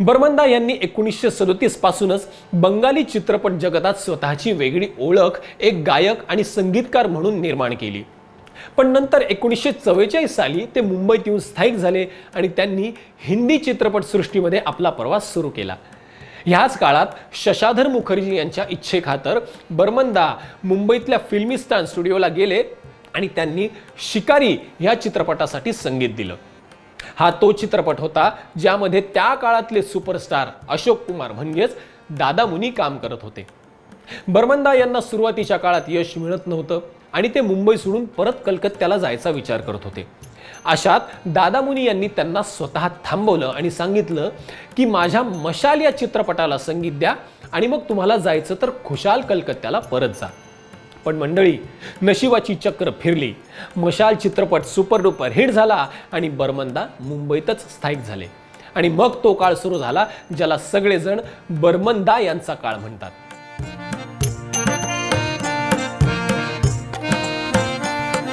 बर्मंदा यांनी एकोणीसशे सदोतीस पासूनच बंगाली चित्रपट जगतात स्वतःची वेगळी ओळख एक गायक आणि संगीतकार म्हणून निर्माण केली. पण नंतर एकोणीसशे चव्वेचाळीस साली ते मुंबईत येऊन स्थायिक झाले आणि त्यांनी हिंदी चित्रपटसृष्टीमध्ये आपला प्रवास सुरू केला. ह्याच काळात शशाधर मुखर्जी यांच्या इच्छेखातर बर्मंदा मुंबईतल्या फिल्मिस्तान स्टुडिओला गेले आणि त्यांनी शिकारी ह्या चित्रपटासाठी संगीत दिलं. हा तो चित्रपट होता ज्यामध्ये त्या काळातले सुपरस्टार अशोक कुमार म्हणजेच दादा मुनी काम करत होते. बर्मंदा यांना सुरुवातीच्या काळात यश मिळत नव्हतं आणि ते मुंबई सोडून परत कलकत्त्याला जायचा विचार करत होते. अशात दादा मुनी यांनी त्यांना स्वतः थांबवलं आणि सांगितलं की माझ्या मशाल या चित्रपटाला संगीत द्या आणि मग तुम्हाला जायचं तर खुशाल कलकत्त्याला परत जा. पण मंडळी नशिबाची चक्र फिरली. मशाल चित्रपट सुपरडुपर हिट झाला आणि बर्मनदा मुंबईतच स्थायिक झाले. आणि मग तो काळ सुरू झाला ज्याला सगळेजण बर्मनदा यांचा काळ म्हणतात.